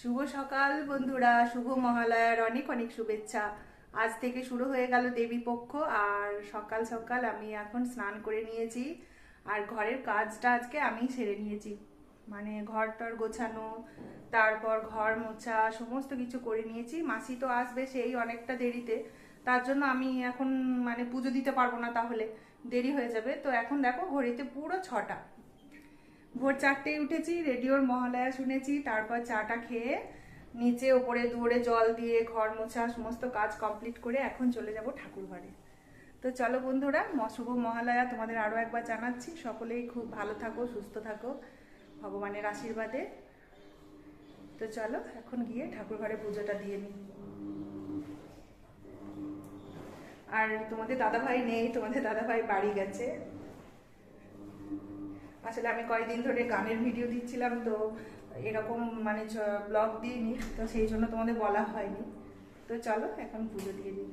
শুভ সকাল বন্ধুরা, শুভ মহালয়ার অনেক অনেক শুভেচ্ছা। আজ থেকে শুরু হয়ে গেল দেবী পক্ষ, আর সকাল সকাল আমি এখন স্নান করে নিয়েছি, আর ঘরের কাজটা আজকে আমি সেরে নিয়েছি। মানে ঘর টর গোছানো, তারপর ঘর মোছা, সমস্ত কিছু করে নিয়েছি। মাসি তো আসবে সেই অনেকটা দেরিতে, তার জন্য আমি এখন মানে পুজো দিতে পারব না তাহলে, দেরি হয়ে যাবে। তো এখন দেখো, ঘড়িতে পুরো ছটা। ভোর চারটেয় উঠেছি, রেডিওর মহালয়া শুনেছি, তারপর চাটা খেয়ে নিচে ওপরে দৌড়ে জল দিয়ে ঘর মোছা সমস্ত কাজ কমপ্লিট করে এখন চলে যাব ঠাকুর ঘরে তো চলো বন্ধুরা শুভ মহালয়া তোমাদের আরও একবার জানাচ্ছি। সকলেই খুব ভালো থাকো, সুস্থ থাকো, ভগবানের আশীর্বাদে। তো চলো এখন গিয়ে ঠাকুর ঘরে পুজোটা দিয়ে নিই। আর তোমাদের দাদাভাই নেই, তোমাদের দাদাভাই বাড়ি গেছে। আসলে আমি কয়েকদিন ধরে গানের ভিডিও দিচ্ছিলাম, তো এরকম মানে ব্লগ দিইনি, তো সেই জন্য তোমাদের বলা হয়নি। তো চলো, এখন পুজো দিয়ে দিই।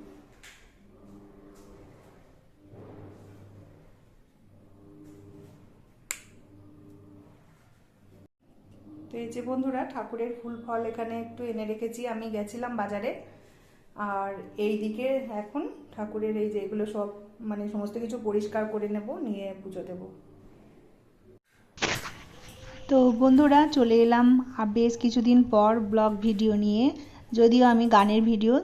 তো এই যে বন্ধুরা, ঠাকুরের ফুল ফল এখানে একটু এনে রেখেছি। আমি গেছিলাম বাজারে, আর এই দিকে এখন ঠাকুরের এই যে এগুলো সব মানে সমস্ত কিছু পরিষ্কার করে নেব, নিয়ে পুজো দেবো। তো বন্ধুরা চলে এলাম বেশ কিছুদিন পর ব্লগ ভিডিও নিয়ে। যদিও আমি গানের ভিডিও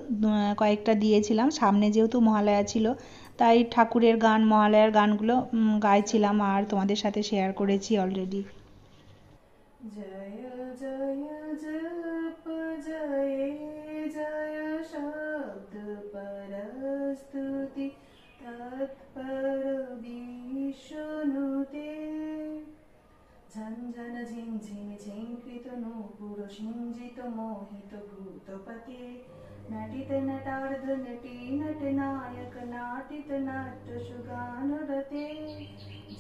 কয়েকটা দিয়েছিলাম। সামনে যেহেতু মহালয়া ছিল, তাই ঠাকুরের গান, মহালয়ার গানগুলো গাইছিলাম আর তোমাদের সাথে শেয়ার করেছি অলরেডি জয় জয় জয় ঝঞ্ঝন ঝিমঝিম ঝিঙ্কৃত নূপুর সিঞ্জিত মোহিত ভূতপতে নটিত নটার্ধ নটি নট নায়ক নাটিত নাট্য সুগানুরতে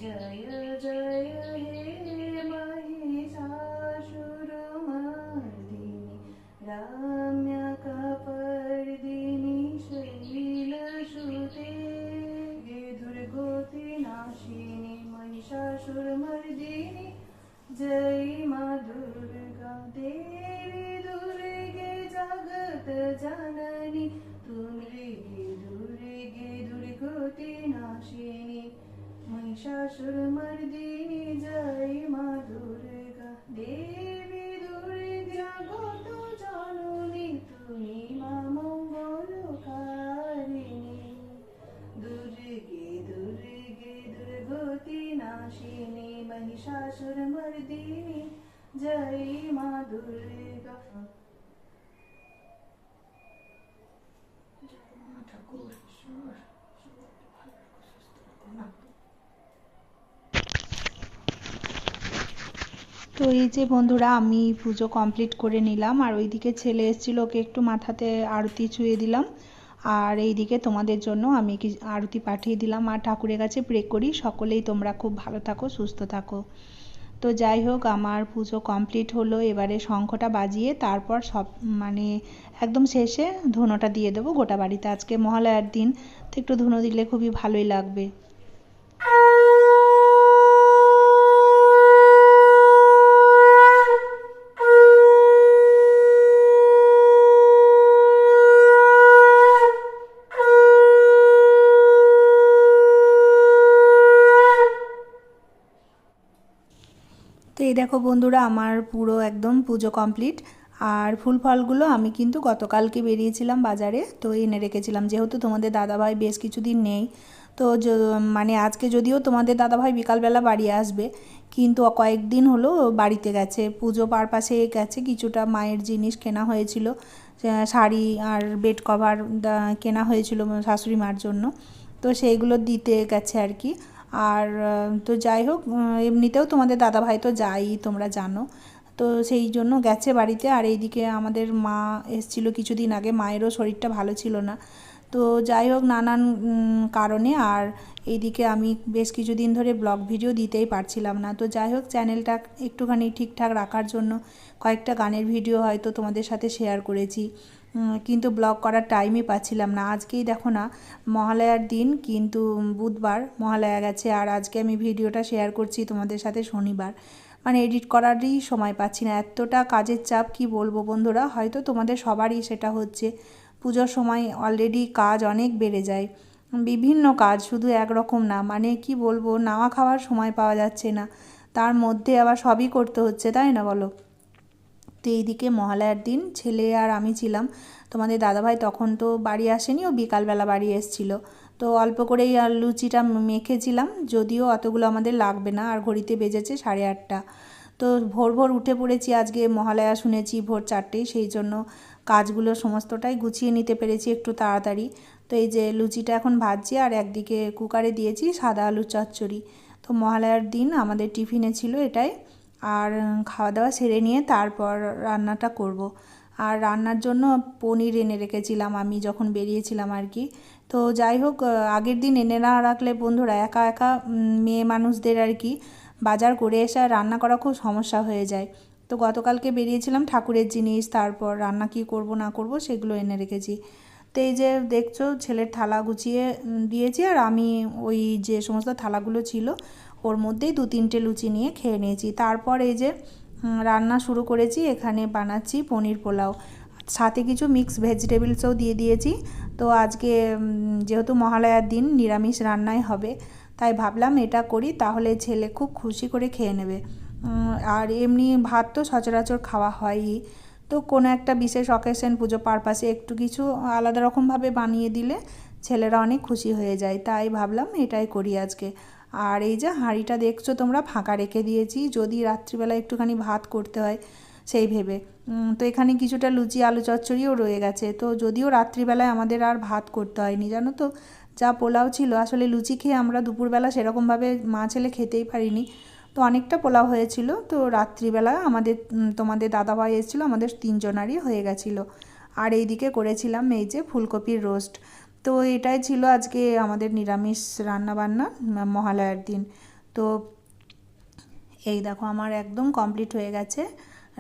জয় জয় হে তো এই যে বন্ধুরা, আমি পুজো কমপ্লিট করে নিলাম, আর ওইদিকে ছেলে এসেছিল, ওকে একটু মাথাতে আরতি ছুঁয়ে দিলাম, আর এইদিকে তোমাদের জন্য আমি কি আরতি পাঠিয়ে দিলাম, আর ঠাকুরের কাছে প্রে করি, সকলেই তোমরা খুব ভালো থাকো, সুস্থ থাকো। তো যাই হোক, আমার পুজো কমপ্লিট হলো। এবারে শঙ্খটা বাজিয়ে তারপর সব মানে একদম শেষে ধুনোটা দিয়ে দেবো গোটা বাড়িতে। আজকে মহালয়ার দিন, তো একটু ধুনো দিলে খুবই ভালোই লাগবে। এই দেখো বন্ধুরা, আমার পুরো একদম পুজো কমপ্লিট আর ফুল ফলগুলো আমি কিন্তু গতকালকে বেরিয়েছিলাম বাজারে, তো এনে রেখেছিলাম। যেহেতু তোমাদের দাদাভাই বেশ কিছুদিন নেই, তো মানে আজকে যদিও তোমাদের দাদাভাই বিকালবেলা বাড়ি আসবে, কিন্তু কয়েকদিন হলো বাড়িতে গেছে। পুজো পারপাসে গেছে, কিছুটা মায়ের জিনিস কেনা হয়েছিল শাড়ি আর বেড কভার কেনা হয়েছিল শাশুড়ি মার জন্য। তো সেইগুলো দিতে গেছে আর কি। আর তো যাই হোক এমনিতেও তোমাদের দাদাভাই তো যাই, তোমরা জানো। তো সেই জন্য গেছে বাড়িতে, আর এইদিকে আমাদের মা এসেছিল কিছুদিন আগে, মায়েরও শরীরটা ভালো ছিল না। তো যাই হোক, নানান কারণে আর এইদিকে আমি বেশ কিছুদিন ধরে ব্লগ ভিডিও দিতেই পারছিলাম না। তো যাই হোক, চ্যানেলটা একটুখানি ঠিকঠাক রাখার জন্য কয়েকটা গানের ভিডিও হয়তো তোমাদের সাথে শেয়ার করেছি। কিন্তু ব্লগ করার টাইমই পাচ্ছিলাম না। আজকেই দেখো না, মহালয়ার দিন, কিন্তু বুধবার মহালয়া গেছে। আর আজকে আমি ভিডিওটা শেয়ার করছি তোমাদের সাথে শনিবার। মানে এডিট করারই সময় পাচ্ছি না। এতটা কাজের চাপ, কি বলব বন্ধুরা? হয়তো তোমাদের সবারই সেটা হচ্ছে। পুজোর সময় অলরেডি কাজ অনেক বেড়ে যায়। বিভিন্ন কাজ, শুধু একরকম না। মানে কি বলব নাওয়া খাওয়ার সময় পাওয়া যাচ্ছে না। তার মধ্যে আবার সবই করতে হচ্ছে, তাই না বলো? তো এইদিকে মহালয়ার দিন, ছেলে আর আমি ছিলাম। তোমাদের দাদাভাই তখন তো বাড়ি আসেনি, ও বিকালবেলা বাড়ি এসেছিল। তো অল্প করেই আর লুচিটা মেখেছিলাম, যদিও অতগুলো আমাদের লাগবে না, আর ঘড়িতে বেজেছে সাড়ে আটটা। তো ভোর ভোর উঠে পড়েছি, আজকে মহালয়া শুনেছি ভোর চারটেই, সেই জন্য কাজগুলো সমস্তটাই গুছিয়ে নিতে পেরেছি একটু তাড়াতাড়ি। তো এই যে লুচিটা এখন ভাজছি, আর একদিকে কুকারে দিয়েছি সাদা আলু চচ্চড়ি। তো মহালয়ার দিন আমাদের টিফিনে ছিল এটাই। আর খাওয়া দাওয়া সেরে নিয়ে তারপর রান্নাটা করব। আর রান্নার জন্য পনির এনে রেখেছিলাম আমি যখন বেরিয়েছিলাম আর কি। তো যাই হোক আগের দিন এনে না রাখলে বন্ধুরা একা একা মেয়ে মানুষদের আর কি বাজার করে এসে রান্না করা খুব সমস্যা হয়ে যায়। তো গতকালকে বেরিয়েছিলাম ঠাকুরের জিনিস, তারপর রান্না কি করব না করব সেগুলো এনে রেখেছি। তো এই যে দেখছ, ছেলের থালা গুছিয়ে দিয়েছি আর আমি ওই যে সমস্ত থালাগুলো ছিল ওর মধ্যেই দু তিনটে লুচি নিয়ে খেয়ে নিয়েছি। তারপর এই যে রান্না শুরু করেছি, এখানে বানাচ্ছি পনির পোলাও। সাথে কিছু মিক্স ভেজিটেবলসও দিয়ে দিয়েছি। তো আজকে যেহেতু মহালয়ার দিন, নিরামিষ রান্নাই হবে। তাই ভাবলাম এটা করি, তাহলে ছেলে খুব খুশি করে খেয়ে নেবে। আর এমনি ভাত তো সচরাচর খাওয়া হয়ই। তো কোনো একটা বিশেষ অকেশন পুজো পারপাসে একটু কিছু আলাদা রকমভাবে বানিয়ে দিলে ছেলেরা অনেক খুশি হয়ে যায়। তাই ভাবলাম এটাই করি আজকে। আর এই যে হাঁড়িটা দেখছ, তোমরা ফাঁকা রেখে দিয়েছি, যদি রাত্রিবেলা একটুখানি ভাত করতে হয়, সেই ভেবে। তো এখানে কিছুটা লুচি, আলু চচ্চড়িও রয়ে গেছে। তো যদিও রাত্রিবেলায় আমাদের আর ভাত করতে হয়নি, জানো তো? যা পোলাও ছিল, আসলে লুচি খেয়ে আমরা দুপুরবেলা সেরকমভাবে মা ছেলে খেতেই পারিনি। তো অনেকটা পোলাও হয়েছিল, তো রাত্রিবেলা আমাদের তোমাদের দাদাভাই এসেছিল, আমাদের তিনজনারই হয়ে গেছিল। আর এইদিকে করেছিলাম এই যে ফুলকপির রোস্ট। তো এটাই ছিল আজকে আমাদের নিরামিষ রান্নাবান্না, মহালয়ার দিন। তো এই দেখো আমার একদম কমপ্লিট হয়ে গেছে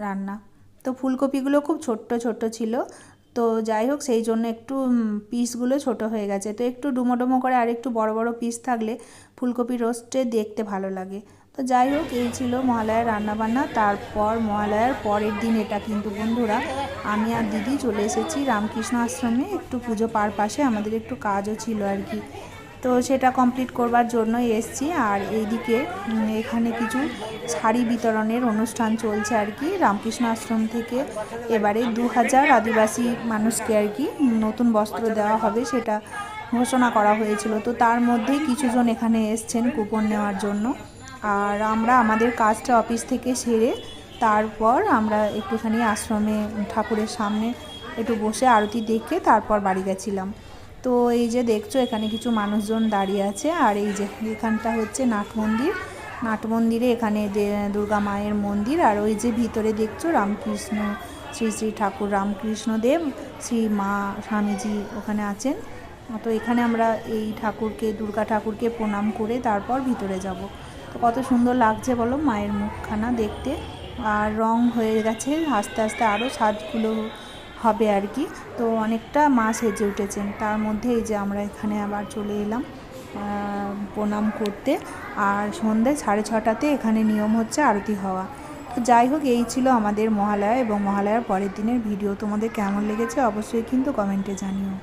রান্না। তো ফুলকপিগুলো খুব ছোট্ট ছোট্ট ছিল। তো যাই হোক, সেই জন্য একটু পিসগুলো ছোট হয়ে গেছে। তো একটু ডুমো ডুমো করে আর একটু বড় বড় পিস থাকলে ফুলকপি রোস্টে দেখতে ভালো লাগে। তো যাই হোক, এই ছিল মহালয়ার রান্নাবান্না। তারপর মহালয়ার পরের দিন এটা কিন্তু বন্ধুরা, আমি আর দিদি চলে এসেছি রামকৃষ্ণ আশ্রমে একটু পুজো পার পাশে, আমাদের একটু কাজও ছিল আর কি। তো সেটা কমপ্লিট করবার জন্যই এসছি। আর এইদিকে এখানে কিছু শাড়ি বিতরণের অনুষ্ঠান চলছে আর কি। রামকৃষ্ণ আশ্রম থেকে এবারে দু হাজার আদিবাসী মানুষকে আর কি নতুন বস্ত্র দেওয়া হবে সেটা ঘোষণা করা হয়েছিল। তো তার মধ্যেই কিছুজন এখানে এসছেন কুপন নেওয়ার জন্য। আর আমরা আমাদের কাজটা অফিস থেকে সেরে তারপর আমরা একটুখানি আশ্রমে ঠাকুরের সামনে একটু বসে আরতি দেখে তারপর বাড়ি গেছিলাম। তো এই যে দেখছ, এখানে কিছু মানুষজন দাঁড়িয়ে আছে আর এই যে এখানটা হচ্ছে নাট মন্দির। নাট মন্দিরে এখানে দুর্গা মায়ের মন্দির আর ওই যে ভিতরে দেখছ রামকৃষ্ণ, শ্রী শ্রী ঠাকুর রামকৃষ্ণ দেব শ্রী মা স্বামীজি ওখানে আছেন। তো এখানে আমরা এই ঠাকুরকে, দুর্গা ঠাকুরকে প্রণাম করে তারপর ভিতরে যাব। তো কত সুন্দর লাগছে বলো মায়ের মুখখানা দেখতে। আর রং হয়ে গেছে, আস্তে আস্তে আরও সাজগুলো হবে আর কি। তো অনেকটা মা সেজে উঠেছেন। তার মধ্যে এই যে আমরা এখানে আবার চলে এলাম প্রণাম করতে। আর সন্ধ্যে সাড়ে ছটাতে এখানে নিয়ম হচ্ছে আরতি হওয়া। তো যাই হোক, এই ছিল আমাদের মহালয়া এবং মহালয়ার পরের দিনের ভিডিও। তোমাদের কেমন লেগেছে অবশ্যই কিন্তু কমেন্টে জানিও।